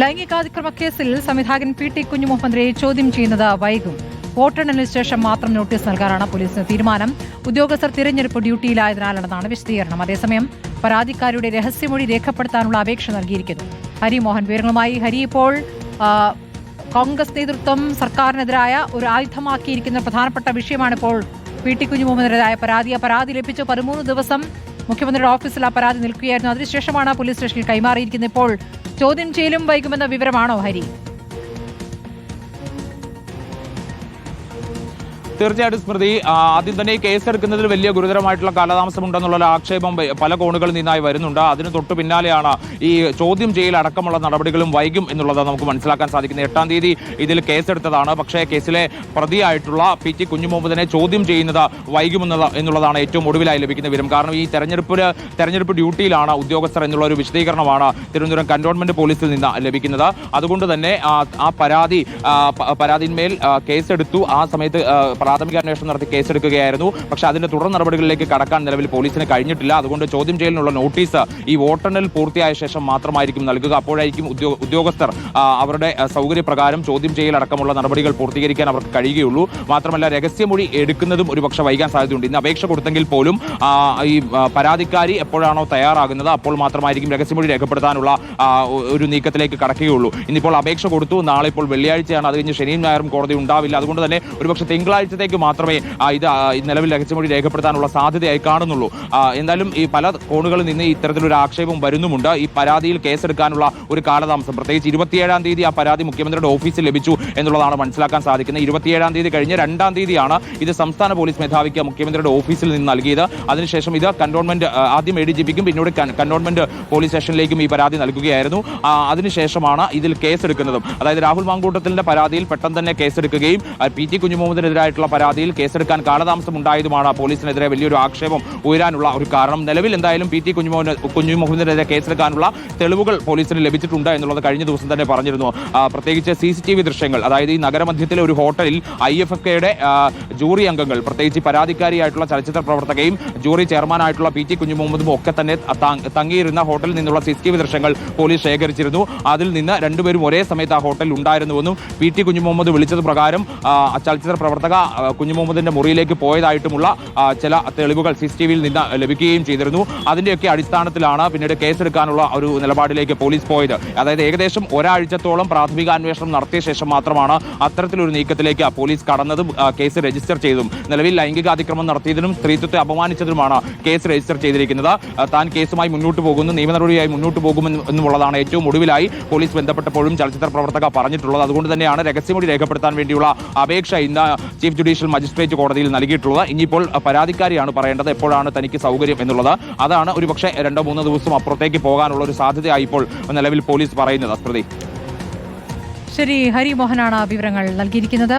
ലൈംഗികാതിക്രമ കേസിൽ സംവിധായകൻ P T കുഞ്ഞുമുഹമ്മദിനെ ചോദ്യം ചെയ്യുന്നത് വൈകും. വോട്ടെണ്ണലിന് ശേഷം മാത്രം നോട്ടീസ് നൽകാനാണ് പോലീസിന് തീരുമാനം. ഉദ്യോഗസ്ഥർ തിരഞ്ഞെടുപ്പ് ഡ്യൂട്ടിയിലായതിനാലാണെന്നാണ് വിശദീകരണം. അതേസമയം പരാതിക്കാരുടെ രഹസ്യമൊഴി രേഖപ്പെടുത്താനുള്ള അപേക്ഷ നൽകിയിരിക്കുന്നു. ഹരി മോഹൻ വിവരങ്ങളുമായി ഹരി ഇപ്പോൾ കോൺഗ്രസ് നേതൃത്വം സർക്കാരിനെതിരായ ഒരു ആയുധമാക്കിയിരിക്കുന്ന പ്രധാനപ്പെട്ട വിഷയമാണ് ഇപ്പോൾ പി ടി കുഞ്ഞുമുഹമ്മദിനെതിരായ പരാതി. ആ പരാതി ലഭിച്ചു പതിമൂന്ന് ദിവസം മുഖ്യമന്ത്രിയുടെ ഓഫീസിൽ ആ പരാതി നിൽക്കുകയായിരുന്നു. അതിനുശേഷമാണ് പോലീസ് സ്റ്റേഷനിൽ കൈമാറിയിരിക്കുന്നത് ഇപ്പോൾ ചോദ്യം ചെയ്യലും വൈകുമെന്ന വിവരമാണോ ഹരി? തീർച്ചയായിട്ടും സ്മൃതി ആദ്യം തന്നെ ഈ കേസെടുക്കുന്നതിൽ വലിയ ഗുരുതരമായിട്ടുള്ള കാലതാമസം ഉണ്ടെന്നുള്ള ആക്ഷേപം പല കോണുകളിൽ നിന്നായി വരുന്നുണ്ട്. അതിന് തൊട്ട് പിന്നാലെയാണ് ഈ ചോദ്യം ചെയ്യൽ അടക്കമുള്ള നടപടികളും വൈകും എന്നുള്ളത് നമുക്ക് മനസ്സിലാക്കാൻ സാധിക്കുന്നത്. എട്ടാം തീയതി ഇതിൽ കേസെടുത്തതാണ്. പക്ഷേ കേസിലെ പ്രതിയായിട്ടുള്ള പി ടി കുഞ്ഞുമുഹമ്മദിനെ ചോദ്യം ചെയ്യുന്നത് വൈകുമെന്നുള്ള എന്നുള്ളതാണ് ഏറ്റവും ഒടുവിലായി ലഭിക്കുന്ന വിവരം. കാരണം ഈ തെരഞ്ഞെടുപ്പ് തെരഞ്ഞെടുപ്പ് ഡ്യൂട്ടിയിലാണ് ഉദ്യോഗസ്ഥർ എന്നുള്ള ഒരു വിശദീകരണമാണ് തിരുവനന്തപുരം കന്റോൺമെന്റ് പോലീസിൽ നിന്ന് ലഭിക്കുന്നത്. അതുകൊണ്ട് തന്നെ ആ, പരാതി പരാതിന്മേൽ കേസെടുത്തു. ആ സമയത്ത് പ്രാഥമിക അന്വേഷണം നടത്തി കേസെടുക്കുകയായിരുന്നു. പക്ഷേ അതിന്റെ തുടർ നടപടികളിലേക്ക് കടക്കാൻ നിലവിൽ പോലീസിന് കഴിഞ്ഞിട്ടില്ല. അതുകൊണ്ട് ചോദ്യം ചെയ്യലിനുള്ള നോട്ടീസ് ഈ വോട്ടെണ്ണൽ പൂർത്തിയായ ശേഷം മാത്രമായിരിക്കും നൽകുക. അപ്പോഴായിരിക്കും ഉദ്യോ- ഉദ്യോഗസ്ഥർ അവരുടെ സൗകര്യപ്രകാരം ചോദ്യം ചെയ്യൽ അടക്കമുള്ള നടപടികൾ പൂർത്തീകരിക്കാൻ അവർക്ക് കഴിയുകയുള്ളൂ. മാത്രമല്ല രഹസ്യമൊഴി എടുക്കുന്നതും ഒരുപക്ഷെ വൈകാൻ സാധ്യതയുണ്ട്. ഇന്ന് അപേക്ഷ കൊടുത്തെങ്കിൽ പോലും ഈ പരാതിക്കാരി എപ്പോഴാണോ തയ്യാറാകുന്നത് അപ്പോൾ മാത്രമായിരിക്കും രഹസ്യമൊഴി രേഖപ്പെടുത്താനുള്ള ഒരു നീക്കത്തിലേക്ക് കടക്കുകയുള്ളൂ. ഇന്നിപ്പോൾ അപേക്ഷ കൊടുത്തു. നാളെ ഇപ്പോൾ വെള്ളിയാഴ്ചയാണ്. അത് കഴിഞ്ഞ് ശനിയും ഞായറും കോടതി ഉണ്ടാവില്ല. അതുകൊണ്ട് തന്നെ ഒരുപക്ഷെ തിങ്കളാഴ്ചത്തേക്ക് മാത്രമേ ഇത് നിലവിൽ രഹസ്യമൊഴി രേഖപ്പെടുത്താനുള്ള സാധ്യതയായി കാണുന്നുള്ളൂ. എന്തായാലും ഈ പല കോണുകളിൽ നിന്ന് ഇത്തരത്തിലൊരു ആക്ഷേപം വരുന്നുമുണ്ട്. ഈ പരാതിയിൽ കേസെടുക്കാനുള്ള ഒരു കാലതാമസം. പ്രത്യേകിച്ച് ഇരുപത്തിയേഴാം തീയതി ആ പരാതി മുഖ്യമന്ത്രിയുടെ ഓഫീസിൽ ലഭിച്ചു എന്നുള്ളതാണ് മനസ്സിലാക്കാൻ സാധിക്കുന്നത്. ഇരുപത്തിയേഴാം തീയതി കഴിഞ്ഞ് രണ്ടാം തീയതിയാണ് ഇത് സംസ്ഥാന പോലീസ് മേധാവിക്ക് മുഖ്യമന്ത്രിയുടെ ഓഫീസിൽ നിന്ന് നൽകിയത്. അതിനുശേഷം ഇത് കന്റോൺമെന്റ് ആദ്യം എ ഡി ജി പിക്കും പിന്നീട് കന്റോൺമെന്റ് പോലീസ് സ്റ്റേഷനിലേക്കും ഈ പരാതി നൽകുകയായിരുന്നു. അതിനുശേഷമാണ് ഇതിൽ കേസെടുക്കുന്നതും. അതായത് രാഹുൽ മാങ്കൂട്ടത്തിന്റെ പരാതിയിൽ പെട്ടെന്ന് തന്നെ കേസെടുക്കുകയും പി ടി കുഞ്ഞുമുഹമ്മദിനെതിരായിട്ടുള്ള പരാതിയിൽ കേസെടുക്കാൻ കാലതാമസം ഉണ്ടായതുമാണ് പോലീസിനെതിരെ വലിയൊരു ആക്ഷേപം ഉയരാനുള്ള ഒരു കാരണം. നിലവിൽ എന്തായാലും പി ടി കുഞ്ഞുമോഹൻ കുഞ്ഞുമുഹമ്മദിനെതിരെ കേസെടുക്കാനുള്ള തെളിവുകൾ പോലീസിന് ലഭിച്ചിട്ടുണ്ട് എന്നുള്ളത് കഴിഞ്ഞ ദിവസം തന്നെ പറഞ്ഞിരുന്നു. പ്രത്യേകിച്ച് സി സി ടി വി ദൃശ്യങ്ങൾ അതായത് ഈ നഗരമധ്യത്തിലെ ഒരു ഹോട്ടലിൽ ഐ എഫ് എഫ് കെയുടെ ജൂറി അംഗങ്ങൾ പ്രത്യേകിച്ച് പരാതിക്കാരിയായിട്ടുള്ള ചലച്ചിത്ര പ്രവർത്തകയും ജൂറി ചെയർമാനായിട്ടുള്ള പി ടി കുഞ്ഞുമുഹമ്മദും ഒക്കെ തന്നെ തങ്ങിയിരുന്ന ഹോട്ടലിൽ നിന്നുള്ള സി സി ടി വി ദൃശ്യങ്ങൾ പോലീസ് ശേഖരിച്ചിരുന്നു. അതിൽ നിന്ന് രണ്ടുപേരും ഒരേ സമയത്ത് ആ ഹോട്ടലിൽ ഉണ്ടായിരുന്നുവെന്നും പി ടി കുഞ്ഞുമുഹമ്മദ് വിളിച്ചത് പ്രകാരം ചലച്ചിത്ര പ്രവർത്തക കുഞ്ഞുമുഹമ്മദിന്റെ മുറിയിലേക്ക് പോയതായിട്ടുമുള്ള ചില തെളിവുകൾ സി സി ടി വിയിൽ നിന്ന് ലഭിക്കുകയും ചെയ്തിരുന്നു. അതിന്റെയൊക്കെ അടിസ്ഥാനത്തിലാണ് പിന്നീട് കേസെടുക്കാനുള്ള ഒരു നിലപാടിലേക്ക് പോലീസ് പോയത്. അതായത് ഏകദേശം ഒരാഴ്ചത്തോളം പ്രാഥമിക അന്വേഷണം നടത്തിയ ശേഷം മാത്രമാണ് അത്തരത്തിലൊരു നീക്കത്തിലേക്ക് പോലീസ് കടന്നതും കേസ് രജിസ്റ്റർ ചെയ്തതും. നിലവിൽ ലൈംഗിക അതിക്രമം നടത്തിയതിനും സ്ത്രീത്വത്തെ അപമാനിച്ചതിനുമാണ് കേസ് രജിസ്റ്റർ ചെയ്തിരിക്കുന്നത്. താൻ കേസുമായി മുന്നോട്ട് പോകുന്നു നിയമ നടപടിയായി മുന്നോട്ട് പോകുമെന്ന് എന്നുള്ളതാണ് ഏറ്റവും ഒടുവിലായി പോലീസ് ബന്ധപ്പെട്ടപ്പോഴും ചലച്ചിത്ര പ്രവർത്തക പറഞ്ഞിട്ടുള്ളത്. അതുകൊണ്ട് തന്നെയാണ് രഹസ്യമൊഴി രേഖപ്പെടുത്താൻ വേണ്ടിയുള്ള അപേക്ഷ ഇന്ന് ചീഫ് ജുഡീഷ്യൽ മജിസ്ട്രേറ്റ് കോടതിയിൽ നൽകിയിട്ടുള്ളത്. ഇനിയിപ്പോൾ പരാതിക്കാരിയാണ് പറയേണ്ടത് എപ്പോഴാണ് തനിക്ക് സൗകര്യം എന്നുള്ളത്. അതാണ് ഒരുപക്ഷെ രണ്ടോ മൂന്നോ ദിവസം അപ്പുറത്തേക്ക് പോകാനുള്ള ഒരു സാധ്യതയായി ഇപ്പോൾ നിലവിൽ പോലീസ് പറയുന്നത്. സ്മൃതി ശരി ഹരി മോഹനാണ് വിവരങ്ങൾ നൽകിയിരിക്കുന്നത്.